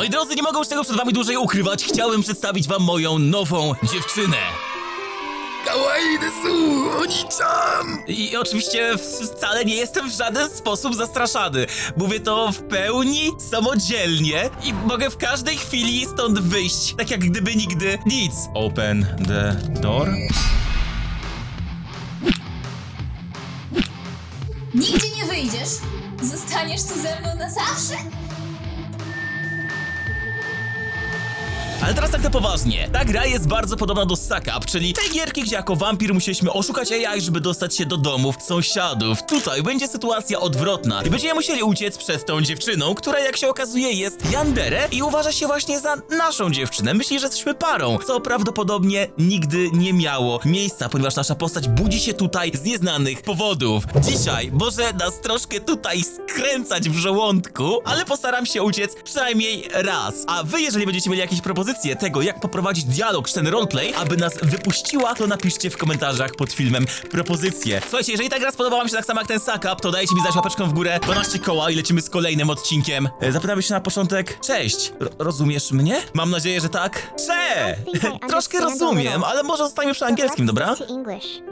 Moi drodzy, nie mogę już tego przed wami dłużej ukrywać. Chciałem przedstawić wam moją nową dziewczynę. Kawaii desu, oni-chan! I oczywiście wcale nie jestem w żaden sposób zastraszany. Mówię to w pełni samodzielnie i mogę w każdej chwili stąd wyjść, tak jak gdyby nigdy nic. Open the door. Nigdzie nie wyjdziesz. Zostaniesz tu ze mną na zawsze. Ale teraz tak na poważnie. Ta gra jest bardzo podobna do Suck Up, czyli tej gierki, gdzie jako wampir musieliśmy oszukać AI, żeby dostać się do domów sąsiadów. Tutaj będzie sytuacja odwrotna i będziemy musieli uciec przed tą dziewczyną, która jak się okazuje jest Yandere i uważa się właśnie za naszą dziewczynę. Myśli, że jesteśmy parą, co prawdopodobnie nigdy nie miało miejsca, ponieważ nasza postać budzi się tutaj z nieznanych powodów. Dzisiaj może nas troszkę tutaj skręcać w żołądku, ale postaram się uciec przynajmniej raz. A wy, jeżeli będziecie mieli jakieś propozycje tego, jak poprowadzić dialog czy ten roleplay, aby nas wypuściła, to napiszcie w komentarzach pod filmem propozycje. Słuchajcie, jeżeli ta gra spodobała mi się tak samo jak ten suck up, to dajcie mi znać łapeczką w górę, 12 koła i lecimy z kolejnym odcinkiem. E, Zapytamy się na początek, cześć, ro- rozumiesz mnie? Mam nadzieję, że tak. Cze! Troszkę rozumiem, ale może zostańmy przy angielskim, dobra?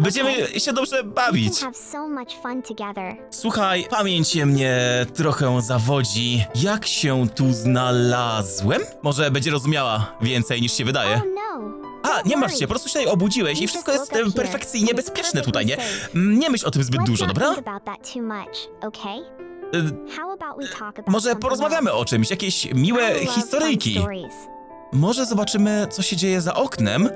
Będziemy się dobrze bawić. have so much fun together. Słuchaj, pamięć mnie trochę zawodzi. Jak się tu znalazłem? Może będzie rozumiała więcej niż się wydaje. Oh no. A, nie martw się, po prostu się tutaj obudziłeś i wszystko jest perfekcyjnie bezpieczne tutaj, nie? Mm, Nie myśl o tym zbyt dużo, dobra? Y, Może porozmawiamy o czymś, jakieś miłe historyjki. Może zobaczymy, co się dzieje za oknem.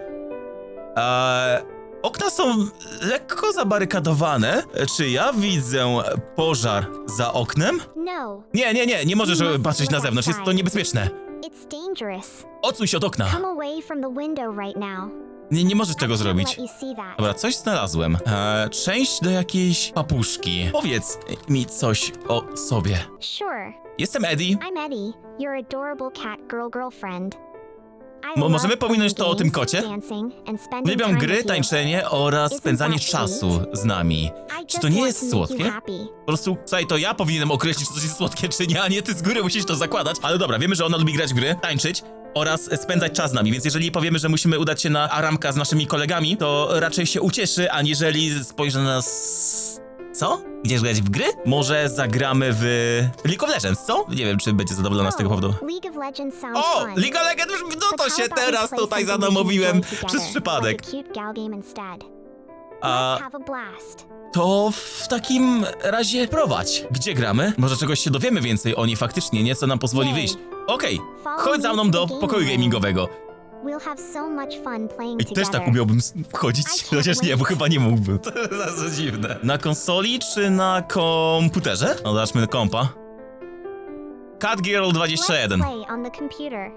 Eee, okna są lekko zabarykadowane. Czy ja widzę pożar za oknem? No, Nie, nie, nie, nie możesz patrzeć na zewnątrz, jest to niebezpieczne. It's dangerous. Odsuń się od okna. Come away from the window right now. Nie, nie możesz tego zrobić. let you see that. Dobra, coś znalazłem. Eee, część do jakiejś papuszki. Powiedz mi coś o sobie. Sure, Jestem Eddie. I'm Eddie, your adorable cat girl girlfriend. Mo- możemy pominąć to o tym kocie? Uwielbiam gry, tańczenie oraz spędzanie czasu z nami. Czy to nie jest to słodkie? Po prostu, słuchaj, to ja powinienem określić, czy coś jest słodkie, czy nie, a nie ty z góry musisz to zakładać. Ale dobra, wiemy, że ona lubi grać w gry, tańczyć oraz spędzać czas z nami, więc jeżeli powiemy, że musimy udać się na aramka z naszymi kolegami, to raczej się ucieszy, aniżeli spojrzy na nas... Co? Idziesz grać w gry? Może zagramy w League of Legends, co? Nie wiem, czy będzie zadowolona z tego powodu. League of Legends sounds O! fun. League of Legends, no to się teraz tutaj zadomowiłem przez przypadek. A. To w takim razie prowadź. Gdzie gramy? Może czegoś się dowiemy więcej o niej faktycznie, nie? Co nam pozwoli wyjść. Okej, chodź za mną do pokoju gamingowego. We'll have so much fun playing I też tak umiałbym chodzić, chociaż nie, bo chyba nie mógłbym. To jest za dziwne. Na konsoli czy na komputerze? No zobaczmy kompa. Catgirl Let's 21. play on the computer.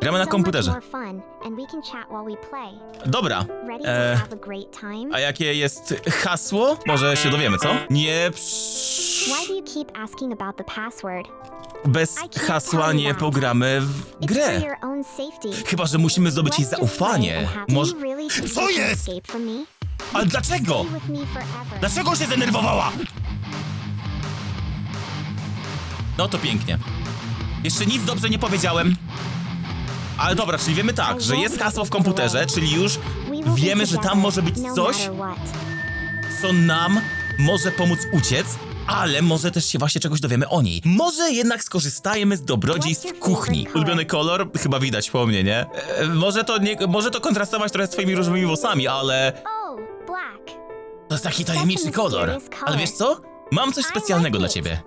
Gramy na komputerze. Dobra. E, a jakie jest hasło? Może się dowiemy, co? Nie psz... Bez hasła nie pogramy w grę. Chyba, że musimy zdobyć jej zaufanie. Może... Co jest? Ale dlaczego? Dlaczego się zdenerwowała? No to pięknie. Jeszcze nic dobrze nie powiedziałem. Ale dobra, czyli wiemy tak, że jest hasło w komputerze, czyli już wiemy, że tam może być no coś, co nam może pomóc uciec, ale może też się właśnie czegoś dowiemy o niej. Może jednak skorzystajemy z dobrodziejstw kuchni. Ulubiony kolor? Chyba widać po mnie, nie? E, może, to nie? może to kontrastować trochę z twoimi różowymi włosami, ale Oh, to jest taki tajemniczy kolor. Ale wiesz co? Mam coś specjalnego dla ciebie.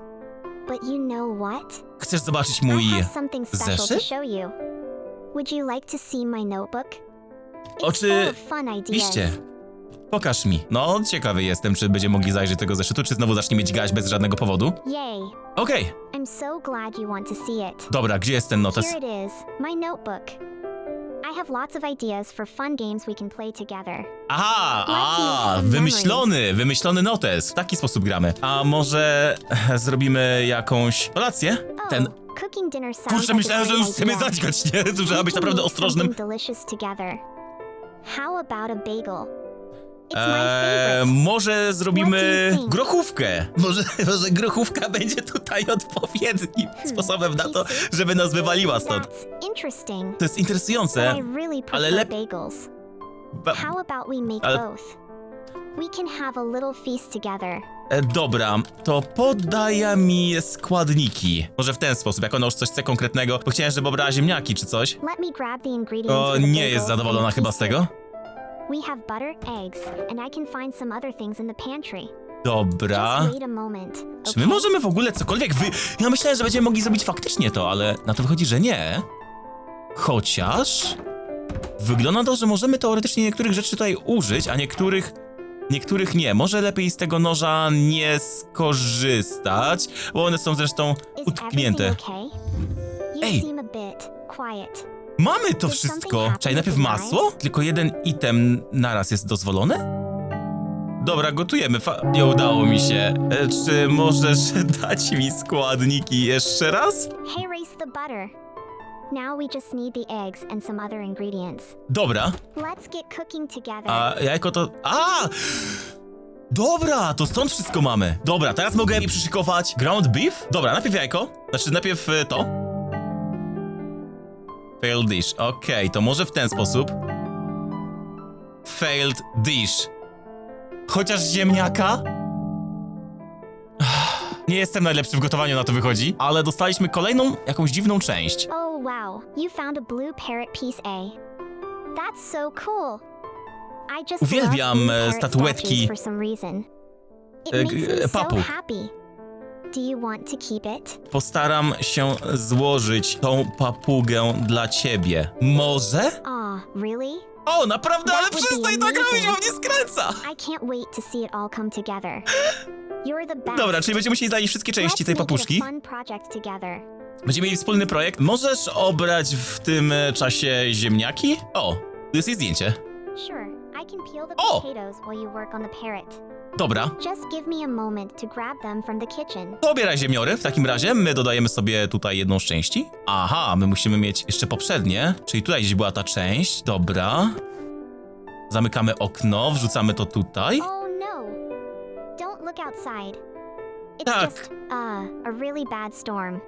Chcesz zobaczyć mój zeszyt? Oczy-. Oczywiście. Pokaż mi. No, ciekawy jestem, czy będziemy mogli zajrzeć tego zeszytu, czy znowu zacznie mieć gać bez żadnego powodu. Yay. Okej, I'm so glad you want to see it. dobra, gdzie jest ten notes? Here it is, my notebook. I have lots of ideas for fun games we can play together. Aha, a, wymyślony, wymyślony notes. W taki sposób gramy. A może zrobimy jakąś kolację? Oh, Ten... cooking dinner sounds Kurczę, like myślałem, że great już chcemy idea. zadźgać, nie? Tu trzeba We być can naprawdę make ostrożnym. something delicious together. How about a bagel? Eee, może zrobimy grochówkę. Może, może grochówka będzie tutaj odpowiednim sposobem na to, żeby nas wywaliła stąd. To jest interesujące. Ale prefer lep- bagels. Ba- How about we make ale- both? We can have a little feast together. E, dobra, to podaj mi składniki. Może w ten sposób, jak ona już coś chce konkretnego, bo chciałem, żeby obrała ziemniaki czy coś. O, nie jest zadowolona chyba z tego. We have butter, eggs, and I can find some other things in the pantry. Dobra. Just wait a moment. Czy my okay? możemy w ogóle cokolwiek wy... Ja myślałem, że będziemy mogli zrobić faktycznie to, ale na to wychodzi, że nie. Chociaż... Wygląda to, że możemy teoretycznie niektórych rzeczy tutaj użyć, a niektórych... Niektórych nie. Może lepiej z tego noża nie skorzystać, bo one są zresztą utknięte. Ej. Mamy to wszystko! Czyli najpierw masło? Tylko jeden item naraz jest dozwolone? Dobra, gotujemy. Fa- nie udało mi się. E, czy możesz dać mi składniki jeszcze raz? Hey, race the butter. Now we just need the eggs and some other ingredients. Dobra. Let's get cooking together. A jajko to... A! Dobra, to stąd wszystko mamy. Dobra, teraz mogę mi przyszykować ground beef? Dobra, najpierw jajko. Znaczy najpierw e, to. Failed dish. Okej, to może w ten sposób. Failed dish. Chociaż ziemniaka? Nie jestem najlepszy w gotowaniu, na to wychodzi, ale dostaliśmy kolejną, jakąś dziwną część. Oh wow, you found a blue parrot piece A. That's so cool. I just Uwielbiam, love e, parrot statuetki. statues for some reason. It E, makes g- me so papug. happy. Do you want to keep it? Postaram się złożyć tą papugę dla ciebie. Może? Aw, really? O, naprawdę, ale przestań tak robić, bo mnie skręca! I can't wait to see it all come together. You're the best. Dobra, czyli będziemy musieli znaleźć wszystkie części Let's tej make it papuszki. a fun project together. Będziemy mieli wspólny projekt. Możesz obrać w tym e, czasie ziemniaki? O, tu jest jej zdjęcie. Sure, I can peel the Oh. potatoes while you work on the parrot. Dobra. Just give me a moment to grab them from the kitchen. To obieraj ziemiory, w takim razie my dodajemy sobie tutaj jedną z części. Aha, my musimy mieć jeszcze poprzednie, czyli tutaj gdzieś była ta część, dobra. Zamykamy okno, wrzucamy to tutaj. Oh no! Don't look outside. It's Tak. just, uh, a really bad storm.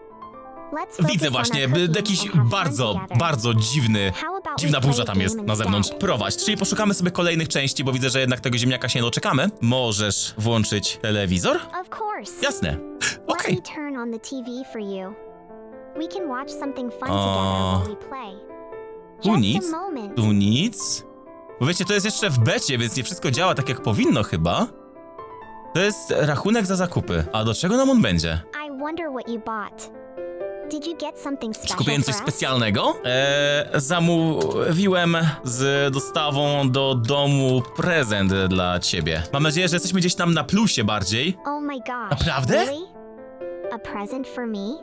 Widzę właśnie, by- jakiś bardzo, bardzo dziwny, dziwna burza tam jest na zewnątrz. Prowadź, czyli poszukamy sobie kolejnych części, bo widzę, że jednak tego ziemniaka się nie doczekamy. Możesz włączyć telewizor? Jasne. Okej. Play. tu nic. Tu nic. Bo wiecie, to jest jeszcze w becie, więc nie wszystko działa tak jak powinno chyba. To jest rachunek za zakupy. A do czego nam on będzie? I wonder what you bought. Czy kupiłem coś specjalnego? Eee, zamówiłem z dostawą do domu prezent dla ciebie. Mam nadzieję, że jesteśmy gdzieś tam na plusie bardziej. Oh my gosh. Naprawdę?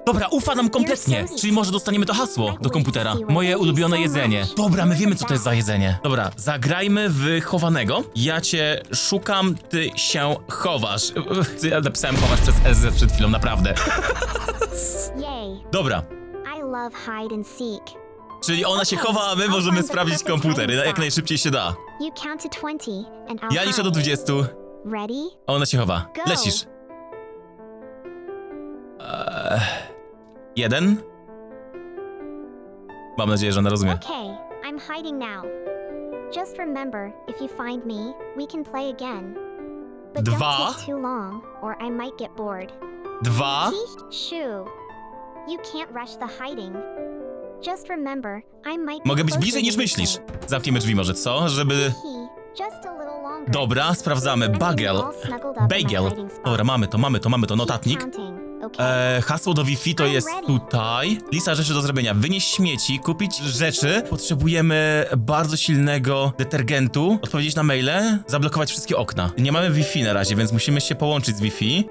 Dobra, ufa nam kompletnie. Czyli może dostaniemy to hasło do komputera. Moje ulubione jedzenie. Dobra, my wiemy co to jest za jedzenie. Dobra, zagrajmy w chowanego. Ja cię szukam, ty się chowasz. Ja napisałem chowasz przez SZ przed chwilą, naprawdę. Dobra, czyli ona się chowa, a my możemy sprawdzić komputer jak najszybciej się da. You count to 20 and I'll Ja liczę do hide. 20, Ready? a ona się chowa. Lecisz. Eee, jeden. Mam nadzieję, że ona rozumie. Okay, I'm hiding now. Just remember, if you find me, we can play again. But Dwa. don't take too long, or I might get bored. Dwa. Mogę być bliżej niż myślisz. Zamkniemy drzwi może, co? Żeby... Dobra, sprawdzamy. Bagel. Bagel. Dobra, mamy to, mamy to, mamy to. Notatnik. E, hasło do Wi-Fi to jest tutaj. Lista rzeczy do zrobienia. Wynieść śmieci, kupić rzeczy. Potrzebujemy bardzo silnego detergentu. Odpowiedzieć na maile, zablokować wszystkie okna. Nie mamy Wi-Fi na razie, więc musimy się połączyć z Wi-Fi.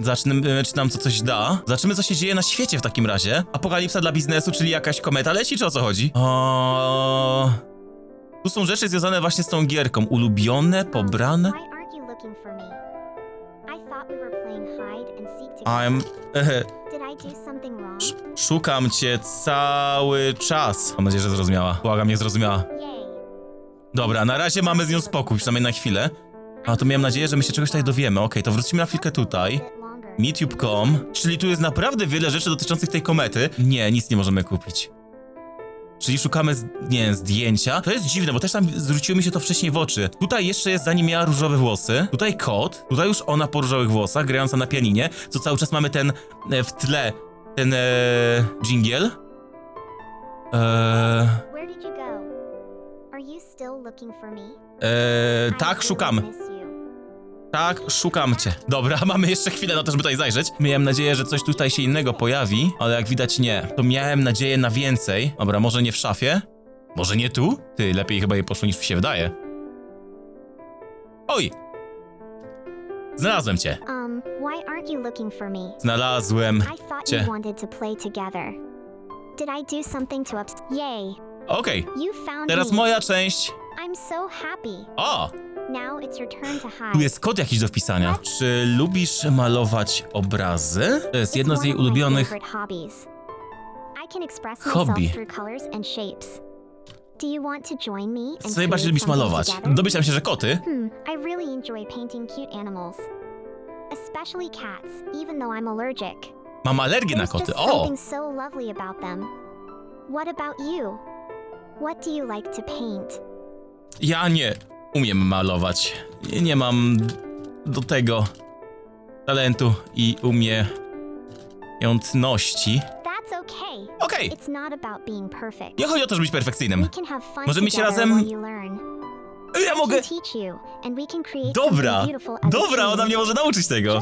Czy nam to coś da. Zobaczymy, co się dzieje na świecie w takim razie. Apokalipsa dla biznesu, czyli jakaś kometa leci, czy o co chodzi? O... Tu są rzeczy związane właśnie z tą gierką. Ulubione, pobrane. I'm... Szukam cię cały czas. Mam nadzieję, że zrozumiała. Błagam, nie zrozumiała. Dobra, na razie mamy z nią spokój, przynajmniej na chwilę. A, to miałem nadzieję, że my się czegoś tutaj dowiemy. Okej, to wrócimy na chwilkę tutaj. Meetube.com, czyli tu jest naprawdę wiele rzeczy dotyczących tej komety. Nie, nic nie możemy kupić. Czyli szukamy, nie wiem, zdjęcia. To jest dziwne, bo też tam zwróciło mi się to wcześniej w oczy. Tutaj jeszcze jest, zanim miała różowe włosy. Tutaj kot. Tutaj już ona po różowych włosach, grająca na pianinie. Co cały czas mamy ten e, w tle, ten e, dżingiel. Eee, eee, tak, szukam. Tak, szukam cię. Dobra, mamy jeszcze chwilę na to, żeby tutaj zajrzeć. Miałem nadzieję, że coś tutaj się innego pojawi, ale jak widać nie. To miałem nadzieję na więcej. Dobra, może nie w szafie? Może nie tu? Ty, lepiej chyba jej poszło niż mi się wydaje. Oj! Znalazłem cię. Um, why aren't you looking for me? Znalazłem I thought cię. you wanted to play together. Did I do something to ups- Yay! Okej, You found teraz me. moja część. I'm so happy. O! Tu jest kod jakiś do wpisania. Czy lubisz malować obrazy? To jest jedno z jej ulubionych Hobby. Co najbardziej lubisz malować? Domyślam się, że koty. Hmm, I really enjoy painting cute animals. Especially cats, even though I'm allergic. Mam alergię na koty. O! so lovely about them. What about you? What do you like to paint? Ja nie umiem malować. Nie- mam do tego talentu i umiejętności. Okay. Okej, perfect. nie chodzi o to, żeby być perfekcyjnym. Możemy się together razem-. Ja mogę... Dobra, dobra, ona mnie może nauczyć tego.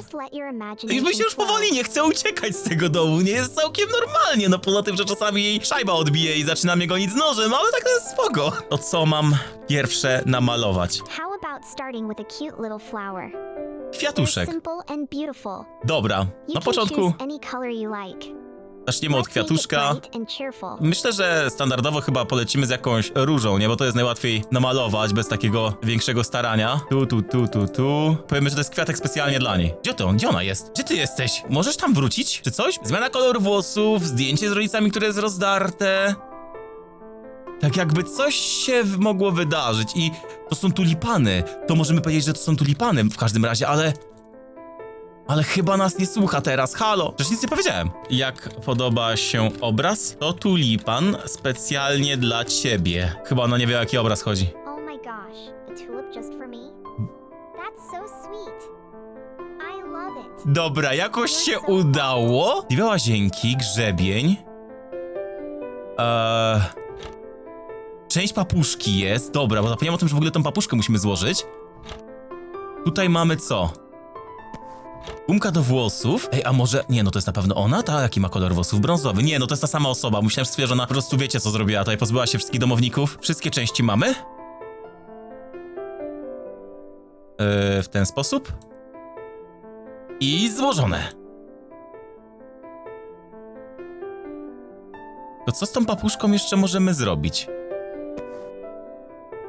I myślę już flow. powoli, nie chcę uciekać z tego domu, nie jest całkiem normalnie, no poza tym, że czasami jej szajba odbije i zaczyna mnie gonić z nożem, ale tak to jest spoko. To co mam pierwsze namalować? Kwiatuszek. Dobra, na początku zaczniemy od kwiatuszka. Myślę, że standardowo chyba polecimy z jakąś różą, nie? Bo to jest najłatwiej namalować bez takiego większego starania. Tu, tu, tu, tu, tu. Powiemy, że to jest kwiatek specjalnie dla niej. Gdzie to? Gdzie ona jest? Gdzie ty jesteś? Możesz tam wrócić? Czy coś? Zmiana koloru włosów, zdjęcie z rodzicami, które jest rozdarte. Tak jakby coś się mogło wydarzyć i to są tulipany. To możemy powiedzieć, że to są tulipany w każdym razie, ale... Ale chyba nas nie słucha teraz, halo! Przecież nic nie powiedziałem. Jak podoba się obraz? To tulipan specjalnie dla ciebie. Chyba ona nie wie o jaki obraz chodzi. Oh my gosh, a tulip just for me? That's so sweet. I love it. Dobra, jakoś się udało. Dwie łazienki, grzebień. Eee... Część papuszki jest. Dobra, bo zapomniałem o tym, że w ogóle tą papuszkę musimy złożyć. Tutaj mamy co? Gumka do włosów. Ej, a może... Nie, no to jest na pewno ona? Ta, jaki ma kolor włosów? Brązowy. Nie, no to jest ta sama osoba. Stwierdzić, że ona po prostu wiecie, co zrobiła. Tutaj pozbyła się wszystkich domowników. Wszystkie części mamy. Eee, w ten sposób. I złożone. To co z tą papuszką jeszcze możemy zrobić?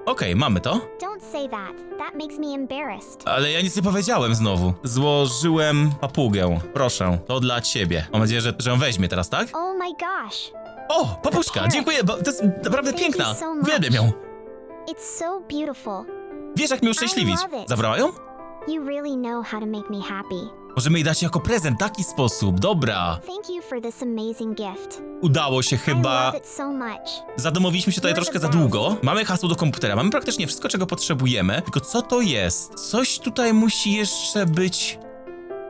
Okej, mamy to. Don't say that. That makes me embarrassed. Ale ja nic nie powiedziałem znowu. Złożyłem papugę. Proszę, to dla ciebie. Mam nadzieję, że, że ją weźmie teraz, tak? Oh my gosh. O, papuszka, dziękuję, bo to jest naprawdę Thank piękna. so much. Uwielbiam ją. It's so beautiful. Wiesz, jak mnie uszczęśliwić. I love it. Zabrała ją? You really know how to make me happy. Możemy jej dać jako prezent, taki sposób. Dobra. Thank you for this amazing gift. Udało się chyba. Zadomowiliśmy się tutaj troszkę za długo. Mamy hasło do komputera, mamy praktycznie wszystko, czego potrzebujemy. Tylko co to jest? Coś tutaj musi jeszcze być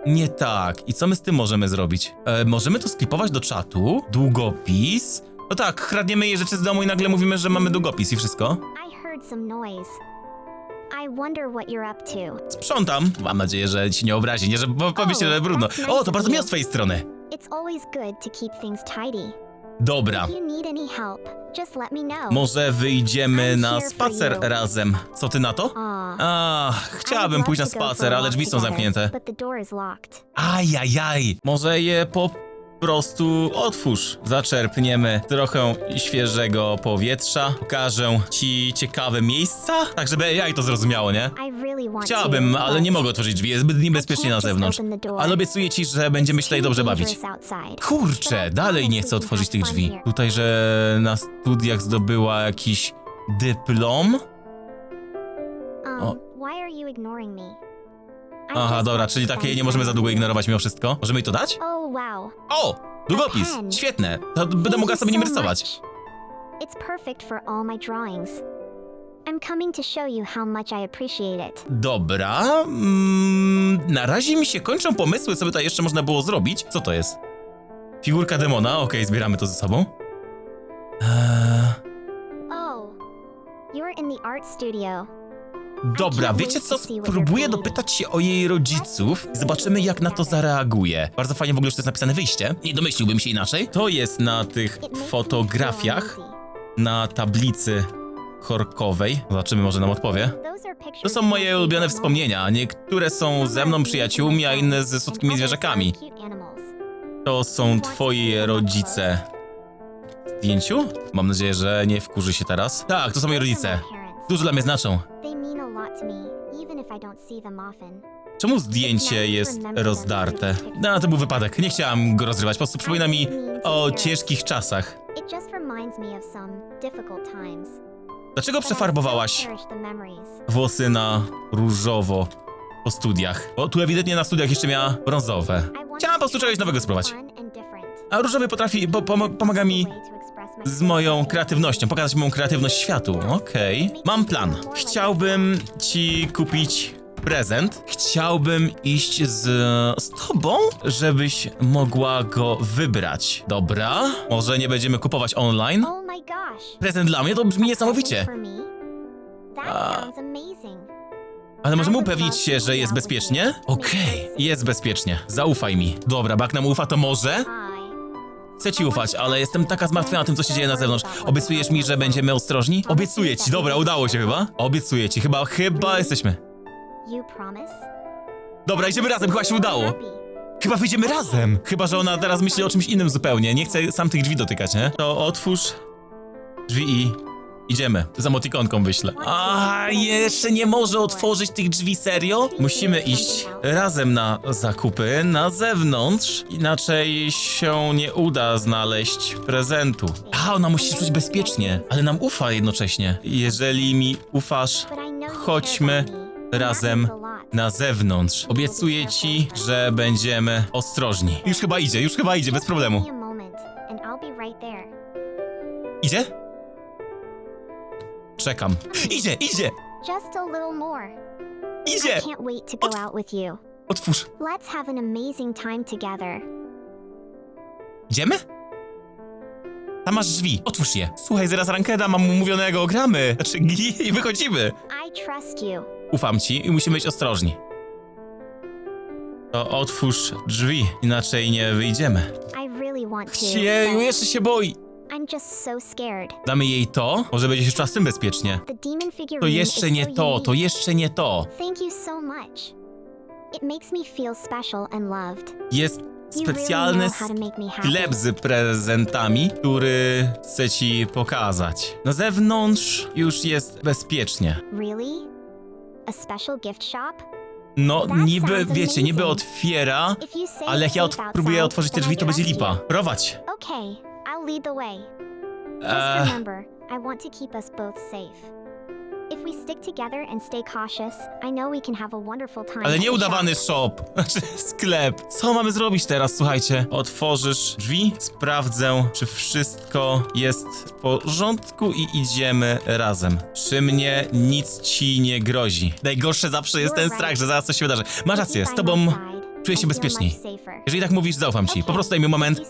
nie tak. I co my z tym możemy zrobić? E, możemy to sklipować do czatu. Długopis. No tak, kradniemy jej rzeczy z domu i nagle mówimy, że mamy długopis i wszystko. I heard some noise. I wonder what you're up to. Sprzątam. Mam nadzieję, że ci nie obrazi, nie, że bo się, że brudno. O, to bardzo miło z twojej strony. It's always good to keep things tidy. Dobra. If you need any help, just let me know. Może wyjdziemy na spacer you. razem. Co ty na to? Aw. Ach, I chciałabym pójść na love to go for spacer, a ale walk drzwi są together, zamknięte. But the door is locked. Ajajaj, może je po prostu otwórz. Zaczerpniemy trochę świeżego powietrza. Pokażę ci ciekawe miejsca, tak żeby AI to zrozumiało, nie? Chciałabym, ale nie mogę otworzyć drzwi, jest zbyt niebezpiecznie na zewnątrz. Ale obiecuję ci, że będziemy się tutaj dobrze bawić. Kurczę, dalej nie chcę otworzyć tych drzwi. Tutaj, że na studiach zdobyła jakiś dyplom. Um, O. Why are you ignoring me? Aha, dobra, czyli takie spend nie możemy za długo ignorować mimo wszystko. Możemy jej to dać? Oh, wow. O! Długopis! Świetne! To będę mogła sobie nim so rysować. It's perfect for all my drawings. I'm coming to show you how much I appreciate it. Dobra. Mm, na razie mi się kończą pomysły, co by tutaj jeszcze można było zrobić. Co to jest? Figurka demona, okej, zbieramy to ze sobą. Eee, Oh, you're in the art studio. Dobra, wiecie co? Spróbuję dopytać się o jej rodziców i zobaczymy, jak na to zareaguje. Bardzo fajnie w ogóle, że to jest napisane wyjście. Nie domyśliłbym się inaczej. To jest na tych fotografiach na tablicy korkowej. Zobaczymy, może nam odpowie. To są moje ulubione wspomnienia. Niektóre są ze mną przyjaciółmi, a inne ze słodkimi zwierzakami. To są twoi rodzice. W zdjęciu? Mam nadzieję, że nie wkurzy się teraz. Tak, to są moi rodzice. Dużo dla mnie znaczą. Czemu zdjęcie jest rozdarte? No, to był wypadek. Nie chciałam go rozrywać. Po prostu przypomina mi o ciężkich czasach. Dlaczego przefarbowałaś włosy na różowo po studiach? Bo tu ewidentnie na studiach jeszcze miała brązowe. Chciałam po prostu czegoś nowego spróbować. A różowy potrafi, bo pomo- pomaga mi z moją kreatywnością, pokazać moją kreatywność światu. Okej. Mam plan. Chciałbym ci kupić prezent. Chciałbym iść z, z tobą, żebyś mogła go wybrać. Dobra? Może nie będziemy kupować online? Oh. Prezent dla mnie to brzmi niesamowicie. A-. Ale możemy upewnić się, że jest bezpiecznie? Okej, jest bezpiecznie. Zaufaj mi. Dobra, Bak nam ufa, to może? Chcę ci ufać, ale jestem taka zmartwiona tym, co się dzieje na zewnątrz. Obiecujesz mi, że będziemy ostrożni? Obiecuję ci, dobra, udało się chyba? Obiecuję ci, chyba, chyba jesteśmy. Dobra, idziemy razem, chyba się udało. Chyba wyjdziemy razem. Chyba, że ona teraz myśli o czymś innym zupełnie. Nie chce sam tych drzwi dotykać, nie? To otwórz drzwi i idziemy. Za motikonką wyślę. A jeszcze nie może otworzyć tych drzwi, serio? Musimy iść razem na zakupy na zewnątrz. Inaczej się nie uda znaleźć prezentu. A, ona musi czuć bezpiecznie, ale nam ufa jednocześnie. Jeżeli mi ufasz, chodźmy razem na zewnątrz. Obiecuję ci, że będziemy ostrożni. Już chyba idzie, już chyba idzie, bez problemu. Give Czekam. Idzie, idzie! Just a little more. Idzie! I can't wait to go out with you. Otwórz. Let's have an amazing time together. Idziemy? Tam masz drzwi, otwórz je. Słuchaj, zaraz rankeda mam umówionego, gramy. Znaczy, i wychodzimy. I trust you. Ufam ci i musimy być ostrożni. To otwórz drzwi, inaczej nie wyjdziemy. I really want to. But jeszcze się boi. I'm just so scared. Damy jej to, może będzie się czuła z tym bezpiecznie. The demon figurine To jeszcze is nie so to, to unique. jeszcze nie to. Thank you so much. It makes me feel special and loved. Jest You specjalny really know how to make me happy. sklep z prezentami, który chcę ci pokazać. Na zewnątrz już jest bezpiecznie. Really? A special gift shop? No, That niby, sounds wiecie, niby amazing. otwiera, If you say ale jak ja it's safe ot- próbuję otworzyć te then drzwi, to będzie trust lipa. Prowadź. Okay, I'll lead the way. Just Eee, remember, I want to keep us both safe. If we stick together and stay cautious, I know we can have a wonderful time. ale at nie the udawany shop. znaczy sklep. Co mamy zrobić teraz, słuchajcie? Otworzysz drzwi, sprawdzę, czy wszystko jest w porządku i idziemy razem. Przy mnie nic ci nie grozi. Najgorsze zawsze jest ten strach, że zaraz coś się wydarzy. Masz rację, z tobą czuję się bezpieczniej. Jeżeli tak mówisz, zaufam ci. Po prostu daj mi moment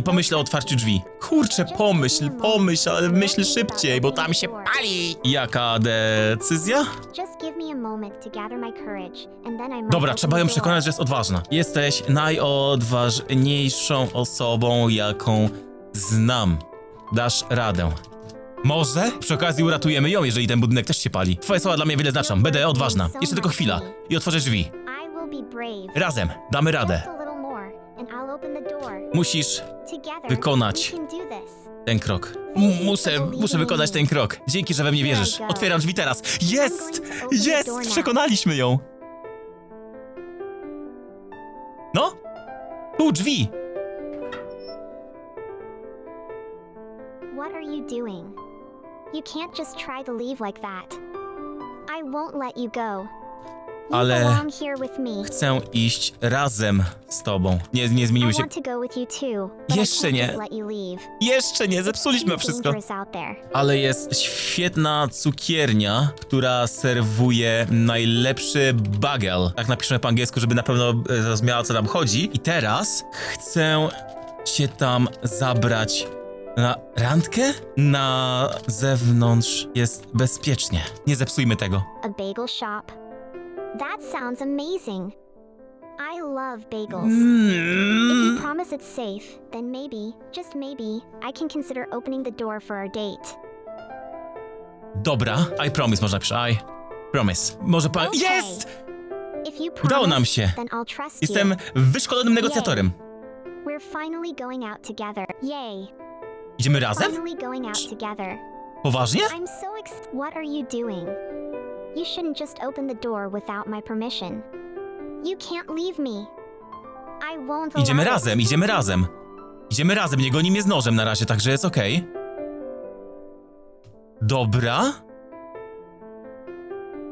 i pomyślę o otwarciu drzwi. Kurczę, pomyśl, pomyśl, ale myśl szybciej, bo tam się pali. Jaka decyzja? Dobra, trzeba ją przekonać, że jest odważna. Jesteś najodważniejszą osobą, jaką znam. Dasz radę. Może? Przy okazji uratujemy ją, jeżeli ten budynek też się pali. Twoje słowa dla mnie wiele znaczą. Będę odważna. Jeszcze tylko chwila. I otworzę drzwi. Razem. Damy radę. Musisz wykonać ten krok. M- muszę, muszę wykonać ten krok. Dzięki, że we mnie wierzysz. Otwieram drzwi teraz. Jest! Jest! Przekonaliśmy ją. No? Tu drzwi. What are you doing? You can't just try to leave like that. I won't let you go. Ale-. Chcę iść razem z tobą. Nie, nie zmieniły się. Jeszcze nie. Jeszcze nie, zepsuliśmy wszystko. Ale jest świetna cukiernia, która serwuje najlepszy bagel. Tak napiszemy po angielsku, żeby na pewno e, zrozumiała, co tam chodzi. I teraz chcę cię tam zabrać na randkę? Na zewnątrz jest bezpiecznie. Nie zepsujmy tego. A bagel shop. That sounds amazing. I love bagels. Mm. If you promise it's safe, then maybe, just maybe, I can consider opening the door for our date. Dobra, I promise można napisać. I promise. Może pan... Okay. Jest! If you Udało nam promise, się. then I'll trust Jestem wyszkolonym negocjatorem. We're finally going out together. Yay. Idziemy razem? Finally going out together. Poważnie? I'm so ex- What are you doing? You shouldn't just open the door without my permission. You can't leave me. I won't Idziemy it. razem, idziemy razem. Idziemy razem, nie goni mnie z nożem na razie, także jest okej. Dobra.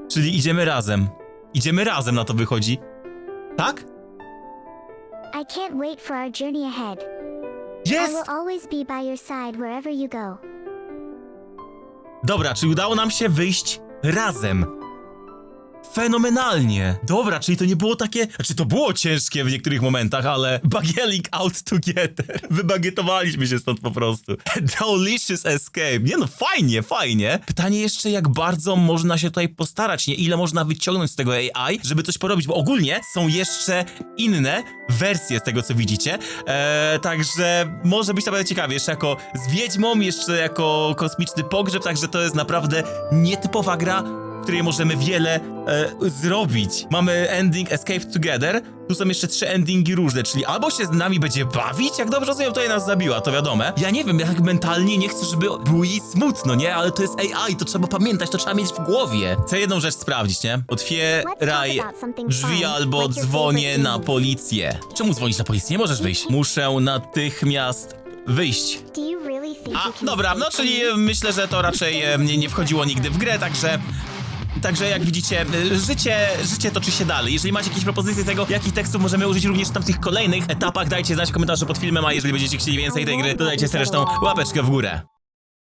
Czyli idziemy razem. Idziemy razem na to wychodzi. Tak? I can't wait for our journey ahead. I Jest! will always be by your side wherever you go. Dobra, czyli udało nam się wyjść razem. Fenomenalnie. Dobra, czyli to nie było takie. Znaczy, to było ciężkie w niektórych momentach, ale bagieling out together. Wybagietowaliśmy się stąd po prostu. Delicious escape. Nie no, fajnie, fajnie. Pytanie jeszcze, jak bardzo można się tutaj postarać, nie? Ile można wyciągnąć z tego AI, żeby coś porobić, bo ogólnie są jeszcze inne wersje z tego, co widzicie. Eee, także może być naprawdę ciekawie. Jeszcze jako z Wiedźmą, jeszcze jako kosmiczny pogrzeb, także to jest naprawdę nietypowa gra, której możemy wiele e, zrobić. Mamy ending Escape Together, tu są jeszcze trzy endingi różne, czyli albo się z nami będzie bawić, jak dobrze rozumiem, tutaj nas zabiła, to wiadomo. Ja nie wiem, ja tak mentalnie nie chcę, żeby było jej smutno, nie? Ale to jest AI, to trzeba pamiętać, to trzeba mieć w głowie. Chcę jedną rzecz sprawdzić, nie? Otwieraj drzwi albo dzwonię na policję. Czemu dzwonić na policję? Nie możesz wyjść. Muszę natychmiast wyjść. A, dobra, no czyli myślę, że to raczej e, nie, nie wchodziło nigdy w grę, także... Także jak widzicie, e, życie, życie toczy się dalej. Jeżeli macie jakieś propozycje tego, jakich tekstów możemy użyć również w tamtych kolejnych etapach, dajcie znać w komentarzu pod filmem, a jeżeli będziecie chcieli więcej tej gry, to dajcie zresztą łapeczkę w górę.